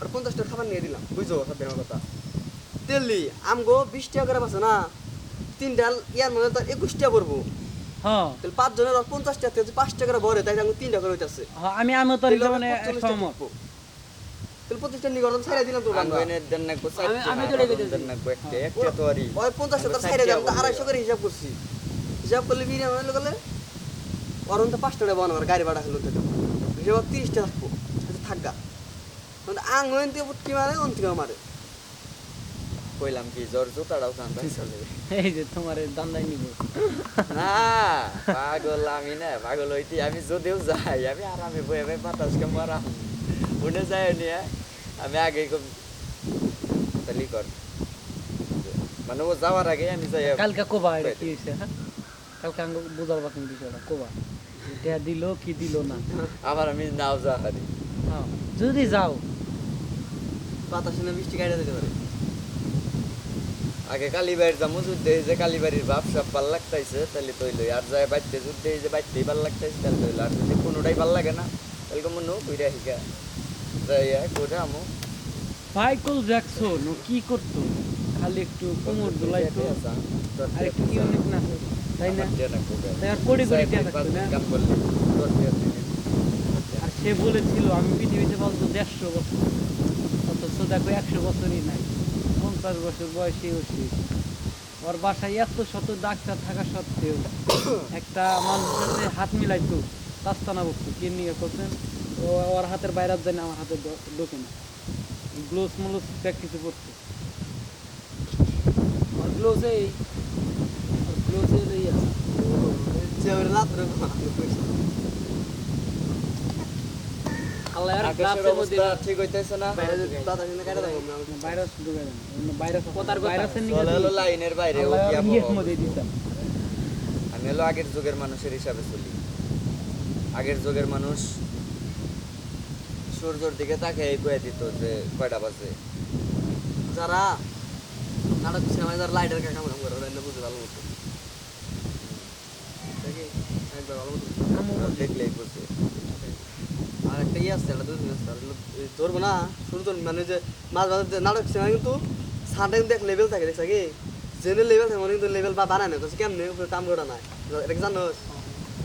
আর পঞ্চাশ টাকা খাবার নিয়ে দিলাম। বুঝছ সব আমার কথা? তেললি আমগো বিশ টাকা করে আছে না? তিনটা ইয়ার মধ্যে তার একুশ টাকা পড়ব হ্যাঁ। তাহলে পাঁচ জনের পঞ্চাশ টাকা থেকে পাঁচ টাকা করে ভরে তাই আমি তিন টাকা করে হইতেছে হ্যাঁ, আমি তোর হিসাবে মানে সহমত। তাহলে পঁচিশটা নিয়ে গরম ছাইড়া দিলাম তো বাংলা আঙ্গনের দেন না কোসা আমি- আমি তো রেখে দিয়েছি। দেন না একটা একটা তো আরই ওই পঞ্চাশ টাকা ছাইড়া দিলাম তো আড়াইশো করে হিসাব করছি। হিসাব করলে বিরিয়ানি আনলে গেলে? ওরম তো পাঁচ টাকা বানাবার গাড়ি ভাড়া হলো থেকে হিসাব তিরিশ টাকা থাকব থাকগা মানে আং হইন থেকে কি মারে অন থেকে মারে। কইলাম কি জ্বর জুতাটাও কান চলে এই যে তোমার দান্দাই নিব। না পাগল আমি না পাগল হইতি আমি যদিও যাই আমি আরামে বয়ে বয়ে বাতাস কে মারাম। উঠে যায় নিয়ে আমি আগে তাহলে কর। মানে ও যাওয়ার আগে আমি যাই কালকে কোবা এটা কি হয়েছে হ্যাঁ? কালকে আঙ্গ বুঝার বাকি বিষয়টা কোবা। এটা দিল কি দিল না? আবার আমি নাও যা হারি হ্যাঁ যদি যাও। বাতাসে না বৃষ্টি গাড়ি দিতে পারে। আগে কালীবাড়ির যাব যুদ্ধে যে কালীবাড়ির বাপ সাপ ভালো লাগতাইছে তাহলে তৈল আর যায় বাড়তে যুদ্ধে যে বাড়তেই ভালো লাগতাইছে তাহলে তৈল আর যদি কোনোটাই ভালো লাগে না তাহলে কমন নো কইরা হিকা যাইয়া করে আমু। মাইকেল জ্যাকসন ও কি করতো? খালি একটু কোমর দোলাইতো। আর একটু ইউনিক না তাই না? তাই আর কোটি কোটি টাকা থাকতো না? কাম। আর সে বলেছিল আমি পৃথিবীতে বলতো দেড়শো বছর। অথচ দেখো একশো বছরই নাই, পঞ্চাশ বছর বয়সে ও ওর বাসায় এত শত ডাক্তার থাকা সত্ত্বেও একটা মানুষের সাথে হাত মিলাইতো, তাস্তানা কে নিয়ে করতেন ও ওর হাতের বাইরে যায় না আমার হাতে ঢোকে না। গ্লোভস মুলোস প্র্যাকটিসে পড়তো। আর এই, আর গ্লোভস আমি হলো আগের যুগের মানুষের হিসাবে চলি। আগের যুগের মানুষ সূর্যর দিকে তাকে কয়ে দিত যে কয়টা বাজে। যারা নাটক সিনেমায় যারা লাইটের কাজ কাম করে ওরা এনে বুঝে ভালো মতো। দেখি একবার ভালো মতো দেখলেই বুঝে। আর একটা ইয়ে আছে একটা হলো এই ধরবো না, শুরু তো মানে যে মাছ মাঝে নাটক সিনেমা কিন্তু সানটা এক লেভেল থাকে, দেখছা কি? জেনে লেভেল থাকে মানে কিন্তু লেভেল বা বানায় না কেমনে কাম করা নাই? এটা কি